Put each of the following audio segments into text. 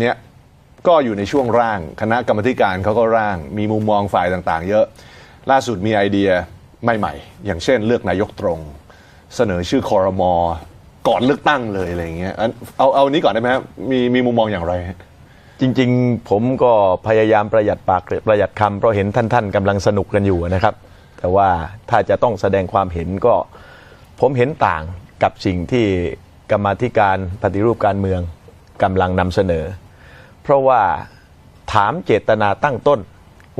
เนี่ยก็อยู่ในช่วงร่าง คณะกรรมการเขาก็ร่าง มีมุมมองฝ่ายต่างๆ เยอะ ล่าสุดมีไอเดียใหม่ๆ อย่างเช่นเลือกนายกตรง เสนอชื่อคอรมอก่อนเลือกตั้งเลยอะไรเงี้ยอันเอาเอานี้ก่อนได้ไหมครับมีมีมุมมองอย่างไร จริง ๆ ผมก็พยายามประหยัดปากประหยัดคำเพราะเห็นท่านๆกำลังสนุกกันอยู่นะครับ แต่ว่าถ้าจะต้องแสดงความเห็นก็ ผมเห็นต่างกับสิ่งที่กรรมธิการปฏิรูปการเมืองกำลังนำเสนอ ราะว่าถามเจตนาตั้งต้น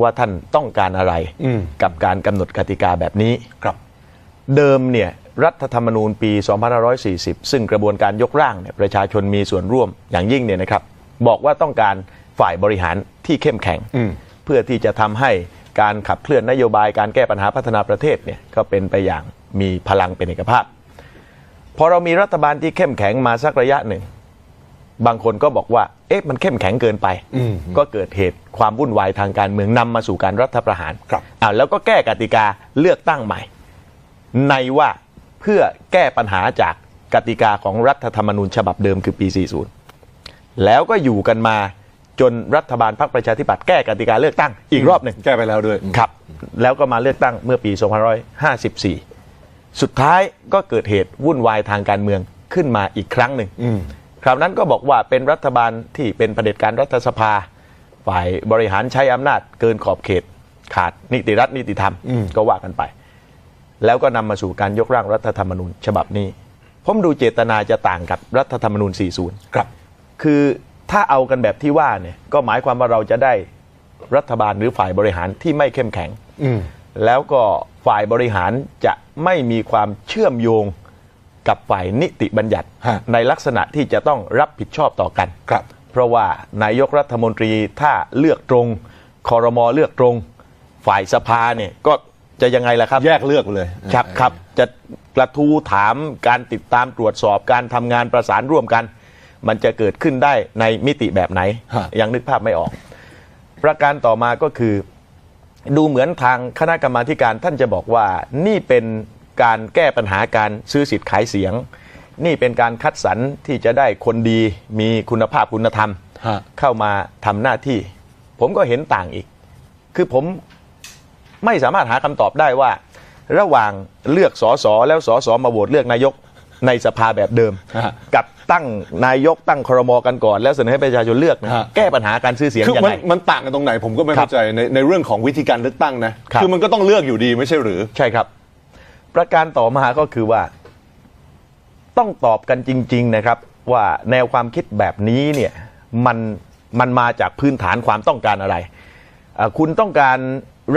ว่าท่านต้องการอะไรอืมกับการกำหนดกติกาแบบนี้ครับ เดิมเนี่ยรัฐธรรมนูญปี 2540 ซึ่งกระบวนการยกร่างเนี่ยประชาชนมีส่วนร่วมอย่างยิ่งเนี่ยนะครับ บอกว่าต้องการฝ่ายบริหารที่เข้มแข็งอืมเพื่อที่จะทำให้การขับเคลื่อนนโยบายการแก้ปัญหาพัฒนาประเทศเนี่ยก็เป็นไปอย่างมีพลังเป็นเอกภาพพอเรามีรัฐบาลที่เข้มแข็งมาสักระยะหนึ่ง บางคนก็บอกว่า เอ๊ะมันเข้มแข็งเกินไปอืมก็เกิดเหตุความวุ่นวายทางการเมืองนำมาสู่การรัฐประหารครับอ่าแล้วก็แก้กติกาเลือกตั้งใหม่ ในว่าเพื่อแก้ปัญหาจากกติกาของรัฐธรรมนูญฉบับเดิมคือปี 40 แล้วก็อยู่กันมาจนรัฐบาลพรรคประชาธิปัตย์แก้กติกาเลือกตั้งอีกรอบหนึ่งแก้ไปแล้วด้วยครับ แล้วก็มาเลือกตั้งเมื่อปี 2554 สุดท้ายก็เกิดเหตุวุ่นวายทางการเมืองขึ้นมาอีกครั้งหนึ่งอืม คราวนั้นก็บอกว่าเป็นรัฐบาลที่เป็นเผด็จการรัฐสภา ฝ่ายบริหารใช้อำนาจเกินขอบเขตขาดนิติรัฐนิติธรรมอืมก็ว่ากันไป แล้วก็นำมาสู่การยกร่างรัฐธรรมนูญฉบับนี้ ผมดูเจตนาจะต่างกับรัฐธรรมนูญ 40 ครับ คือถ้าเอากันแบบที่ว่าเนี่ยก็หมายความว่าเราจะได้รัฐบาลหรือฝ่ายบริหารที่ไม่เข้มแข็งอืมแล้วก็ฝ่ายบริหารจะไม่มีความเชื่อมโยง กับฝ่ายนิติบัญญัติ ฮะ ในลักษณะที่จะต้องรับผิดชอบต่อกัน ครับ เพราะว่านายกรัฐมนตรีถ้าเลือกตรงคอรมอเลือกตรง ฝ่ายสภาเนี่ยก็จะยังไงล่ะครับ แยกเลือกไปเลยครับครับจะกระทู้ถามการติดตามตรวจสอบการทำงานประสานร่วมกัน มันจะเกิดขึ้นได้ในมิติแบบไหน ฮะ ยังนึกภาพไม่ออก ประการต่อมาก็คือ ดูเหมือนทางคณะกรรมาธิการท่านจะบอกว่านี่เป็น การแก้ปัญหาการซื้อสิทธิ์ขายเสียง นี่เป็นการคัดสรรที่จะได้คนดีมีคุณภาพคุณธรรม ฮะ เข้ามาทำหน้าที่ ผมก็เห็นต่างอีก คือผมไม่สามารถหาคำตอบได้ว่า ระหว่างเลือกสสแล้วสสมาโหวตเลือกนายกในสภาแบบเดิม ฮะกับตั้งนายกตั้งครมกันก่อน แล้วเสนอให้ประชาชนเลือกนะฮะ แก้ปัญหาการซื้อเสียงคือยังมันไง มันต่างกันตรงไหนผมก็ไม่ครัเข้าบใจในในเรื่องของวิธีการเลือกตั้งนะครับอมันก็ต้องเลือกอยู่ดีไม่ใช่หรือ ใช่ครับ ประการต่อมาก็คือว่า ต้องตอบกันจริง ๆนะครับ ว่าแนวความคิดแบบนี้เนี่ยมันมันมาจากพื้นฐานความต้องการอะไรอ่าคุณต้องการ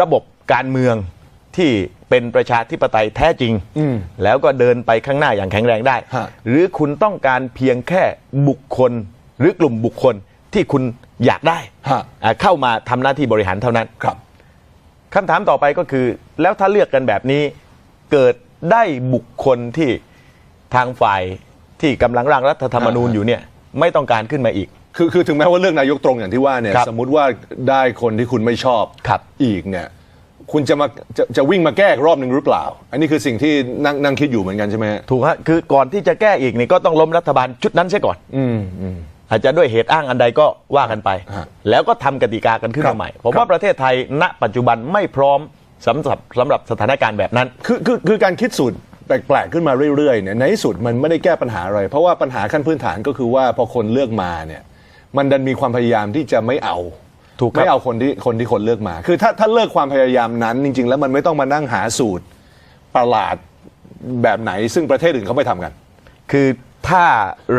ระบบการเมืองที่เป็นประชาธิปไตยแท้จริงอืมแล้วก็เดินไปข้างหน้าอย่างแข็งแรงได้ฮะหรือคุณต้องการเพียงแค่บุคคลหรือกลุ่มบุคคลที่คุณอยากได้ฮะอ่าเข้ามาทำหน้าที่บริหารเท่านั้นครับคำถามต่อไปก็คือ แล้วถ้าเลือกกันแบบนี้ เกิดได้บุคคลที่ทางฝ่ายที่กำลังร่างรัฐธรรมนูญอ่าอยู่เนี่ยไม่ต้องการขึ้นมาอีก คือคือถึงแม้ว่าเลือกนายกตรงอย่างที่ว่าเนี่ยครับสมมุติว่าได้คนที่คุณไม่ชอบครับ อีกเนี่ยคุณจะมาจะจะวิ่งมาแก้อีกรอบหนึ่งหรือเปล่า อันนี้คือสิ่งที่นั่งนั่งคิดอยู่เหมือนกันใช่ไหมฮะถูกฮะคือก่อนที่จะแก้อีกนี่ก็ต้องล้มรัฐบาลชุดนั้นเสียก่อน อืมอืม อาจจะด้วยเหตุอ้างอันใดก็ว่ากันไป ฮะแล้วก็ทำกติกากันขึ้นครัมาบใหม่ ผมครับว่าประเทศไทยณปัจจุบันไม่พร้อม สำหรับสำหรับสถานการณ์แบบนั้น คือคือคือการคิดสูตรแปลกๆขึ้นมาเรื่อยๆเนี่ยในที่สุดมันไม่ได้แก้ปัญหาอะไร เพราะว่าปัญหาขั้นพื้นฐานก็คือว่าพอคนเลือกมาเนี่ยมันดันมีความพยายามที่จะไม่เอาถูกครับไม่เอาคนที่คนที่คนเลือกมา คือถ้าถ้าเลิกความพยายามนั้น จริง ๆ แล้วมันไม่ต้องมานั่งหาสูตรประหลาดแบบไหน ซึ่งประเทศอื่นเขาไม่ทำกัน คือถ้า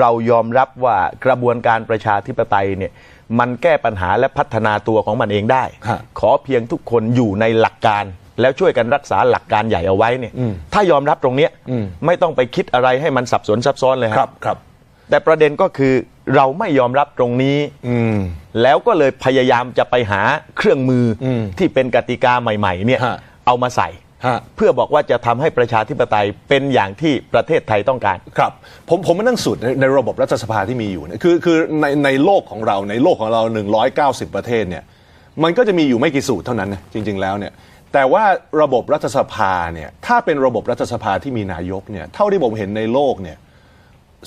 เรายอมรับว่ากระบวนการประชาธิปไตยเนี่ย มันแก้ปัญหาและพัฒนาตัวของมันเองได้ ฮะ ขอเพียงทุกคนอยู่ในหลักการ แล้วช่วยกันรักษาหลักการใหญ่เอาไว้เนี่ยอืมถ้ายอมรับตรงเนี้ยอืมไม่ต้องไปคิดอะไรให้มันสับสนซับซ้อนเลยครับครับ แต่ประเด็นก็คือเราไม่ยอมรับตรงนี้ อืม แล้วก็เลยพยายามจะไปหาเครื่องมืออมที่เป็นกติกาใหม่ ๆ เนี่ย ฮะ เอามาใส่ ฮะ เพื่อบอกว่าจะทำให้ประชาธิปไตยเป็นอย่างที่ประเทศไทยต้องการ ครับผมผมมานั่งสูตรในในระบบรัฐสภาที่มีอยู่เนี่ยคือคือในในโลกของเราในโลกของเรา 190 ประเทศเนี่ยมันก็จะมีอยู่ไม่กี่สูตรเท่านั้นนะจริง ๆแล้วเนี่ยแต่ว่าระบบรัฐสภาเนี่ยถ้าเป็นระบบรัฐสภาที่มีนายกเนี่ยเท่าที่ผมเห็นในโลกเนี่ย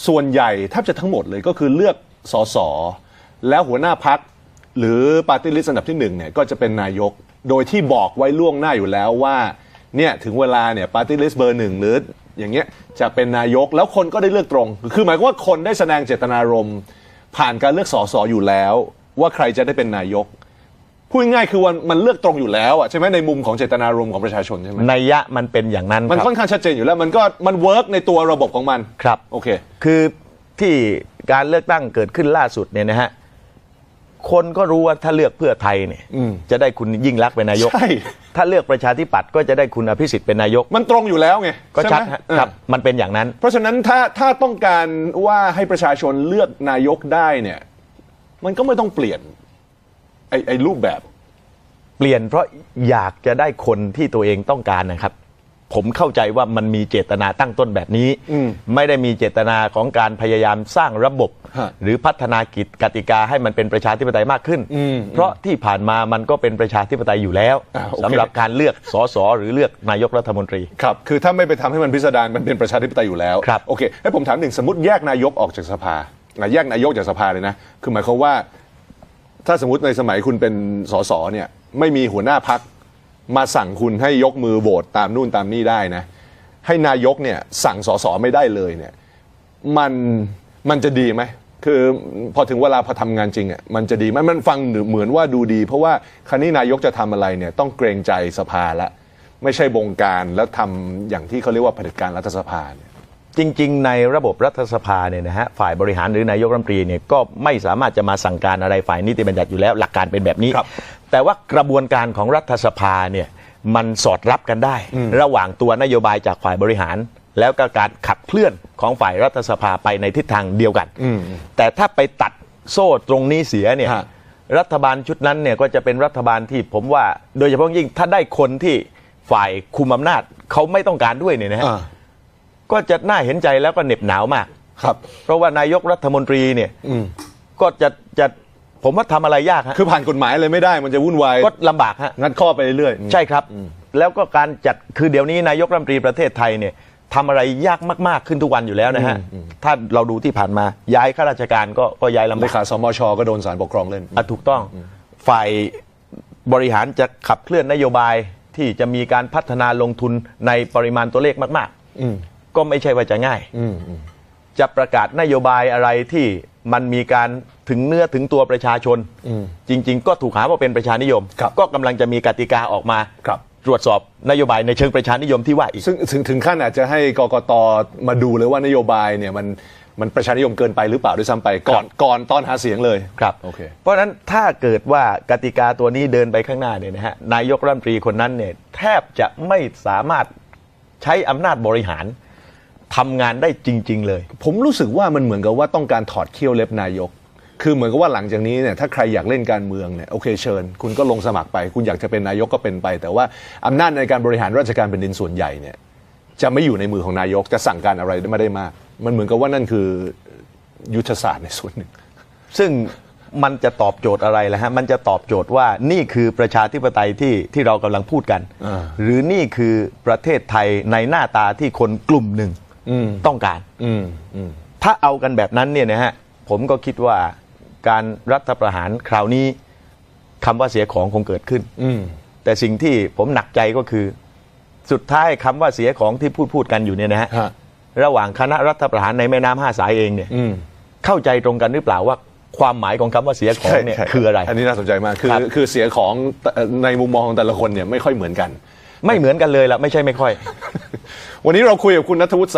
ส่วนใหญ่แทบจะทั้งหมดเลยก็คือเลือกสสแล้วหัวหน้าพัก หรือปาร์ตี้ลิสต์อันดับที่หนึ่งเนี่ยก็จะเป็นนายก โดยที่บอกไว้ล่วงหน้าอยู่แล้วว่า เนี่ยถึงเวลาเนี่ยปาร์ตี้ลิสต์เบอร์หนึ่งหรืออย่างเงี้ยจะเป็นนายกแล้วคนก็ได้เลือกตรง คือหมายความว่าคนได้แสดงเจตนารมณ์ผ่านการเลือกสสอยู่แล้ว ว่าใครจะได้เป็นนายกพูดง่ายๆคือวันมันเลือกตรงอยู่แล้วอะใช่ไหมในมุมของเจตนารมณ์ของประชาชนใช่ไหมนัยยะมันเป็นอย่างนั้นมันครับค่อนข้างชัดเจนอยู่แล้วมันก็มันเวิร์กในตัวระบบของมันครับโอเค คือที่การเลือกตั้งเกิดขึ้นล่าสุดเนี่ยนะฮะ คนก็รู้ว่าถ้าเลือกเพื่อไทยเนี่ยอืมจะได้คุณยิ่งรักษณ์เป็นนายก ใช่ ถ้าเลือกประชาธิปัตย์ก็จะได้คุณอภิสิทธิ์เป็นนายก มันตรงอยู่แล้วไงก็ใไหมชัดฮะเออครับมันเป็นอย่างนั้น เพราะฉะนั้นถ้าถ้าต้องการว่าให้ประชาชนเลือกนายกได้เนี่ย มันก็ไม่ต้องเปลี่ยน ไอ้ไอ้รูปแบบ เปลี่ยนเพราะอยากจะได้คนที่ตัวเองต้องการนะครับ ผมเข้าใจว่ามันมีเจตนาตั้งต้นแบบนี้อืมไม่ได้มีเจตนาของการพยายามสร้างระบบฮะหรือพัฒนากิจกติกาให้มันเป็นประชาธิปไตยมากขึ้นอืมเพราะที่ผ่านมามันก็เป็นประชาธิปไตยอยู่แล้วอ่าโอเคสำหรับการเลือกสสหรือเลือกนายกรัฐมนตรีครับคือถ้าไม่ไปทำให้มันพิสดารมันเป็นประชาธิปไตยอยู่แล้วครับโอเคให้ผมถามหนึ่งสมมติแยกนายกออกจากสภาอะแยกนายกจากสภาเลยนะคือหมายความว่า ถ้าสมมติในสมัยคุณเป็นสสเนี่ยไม่มีหัวหน้าพัก มาสั่งคุณให้ยกมือโหวตตามนู่นตามนี่ได้นะ ให้นายกเนี่ยสั่งสสไม่ได้เลยเนี่ยมันมันจะดีไหมคือพอถึงเวลาพอทำงานจริงอะมันจะดีไหมมันฟังเหมือนว่าดูดี เพราะว่าครั้นี้นายกจะทำอะไรเนี่ยต้องเกรงใจสภาละไม่ใช่บงการแล้วทำอย่างที่เขาเรียกว่าเผด็จการรัฐสภาเนี่ยจริง ๆ ในระบบรัฐสภาเนี่ยนะฮะฝ่ายบริหารหรือนายกรัฐมนตรีเนี่ยก็ไม่สามารถจะมาสั่งการอะไรฝ่ายนิติบัญญัติอยู่แล้ว หลักการเป็นแบบนี้ครับ แต่ว่ากระบวนการของรัฐสภาเนี่ยมันสอดรับกันได้ ระหว่างตัวนโยบายจากฝ่ายบริหาร แล้วก็การขับเคลื่อนของฝ่ายรัฐสภาไปในทิศทางเดียวกันแต่ถ้าไปตัดโซ่ตรงนี้เสียเนี่ยฮะรัฐบาลชุดนั้นเนี่ยก็จะเป็นรัฐบาลที่ผมว่า โดยเฉพาะยิ่งถ้าได้คนที่ฝ่ายคุมอำนาจเขาไม่ต้องการด้วยเนี่ยนะฮะอ่าก็จะน่าเห็นใจแล้วก็เหน็บหนาวมาก ครับ เพราะว่านายกรัฐมนตรีเนี่ยอืมก็จะจะ ผมว่าทำอะไรยากฮะคือผ่านกฎหมายเลยไม่ได้มันจะวุ่นวายก็ลำบากฮะ งัดข้อไปเรื่อยๆ ใช่ครับ แล้วก็การจัดคือเดี๋ยวนี้นายกรัฐมนตรีประเทศไทยเนี่ยทำอะไรยากมากๆขึ้นทุกวันอยู่แล้วนะฮะ ถ้าเราดูที่ผ่านมาย้ายข้าราชการก็ก็ย้ายลำเลบาก ขาสมชก็โดนสารปกครองเล่น อะถูกต้องฝ่ายบริหารจะขับเคลื่อนนโยบายที่จะมีการพัฒนาลงทุนในปริมาณตัวเลขมาก อืม ๆ ก็ไม่ใช่ว่าจะง่ายอืมอืมจะประกาศนโยบายอะไรที่ มันมีการถึงเนื้อถึงตัวประชาชนอืมจริง ๆ ก็ถูกหาว่าเป็นประชานิยมครับก็กำลังจะมีกติกาออกมาครับตรวจสอบนโยบายในเชิงประชานิยมที่ว่าอีกซึ่งถึงถึงขั้นอาจจะให้กกตมาดูเลยว่านโยบายเนี่ยมันมันประชานิยมเกินไปหรือเปล่าด้วยซ้ำไปก่อนก่อนตอนหาเสียงเลยครับโอเคเพราะฉะนั้นถ้าเกิดว่ากติกาตัวนี้เดินไปข้างหน้าเนี่ยนะฮะนายกรัฐมนตรีคนนั้นเนี่ยแทบจะไม่สามารถใช้อำนาจบริหาร ทำงานได้จริง ๆ เลย ผมรู้สึกว่ามันเหมือนกับว่าต้องการถอดเขี้ยวเล็บนายก คือเหมือนกับว่าหลังจากนี้เนี่ยถ้าใครอยากเล่นการเมืองเนี่ยโอเคเชิญ คุณก็ลงสมัครไป คุณอยากจะเป็นนายกก็เป็นไป แต่ว่าอำนาจในการบริหารราชการแผ่นดินส่วนใหญ่เนี่ยจะไม่อยู่ในมือของนายกจะสั่งการอะไรไม่ได้มาก มันเหมือนกับว่านั่นคือยุทธศาสตร์ในส่วนหนึ่ง ซึ่งมันจะตอบโจทย์อะไรล่ะฮะ มันจะตอบโจทย์ว่านี่คือประชาธิปไตยที่ที่เรากำลังพูดกันอ่าหรือนี่คือประเทศไทยในหน้าตาที่คนกลุ่มหนึ่งอืม ต้องการอืมอืมถ้าเอากันแบบนั้นเนี่ยนะฮะผมก็คิดว่าการรัฐประหารคราวนี้คำว่าเสียของคงเกิดขึ้นอืมแต่สิ่งที่ผมหนักใจก็คือ สุดท้ายคำว่าเสียของที่พูดพูดกันอยู่เนี่ยนะฮะฮะระหว่างคณะรัฐประหารในแม่น้ำห้าสายเองเนี่ยอืมเข้าใจตรงกันหรือเปล่าว่าความหมายของคำว่าเสียของเนี่ยใช่ใช่คืออะไร อันนี้น่าสนใจมาก คือครับคือเสียของในมุมมองของแต่ละคนเนี่ยไม่ค่อยเหมือนกัน ไม่เหมือนกันเลยละไม่ใช่ไม่ค่อย วันนี้เราคุยกับคุณนัทวุฒิใส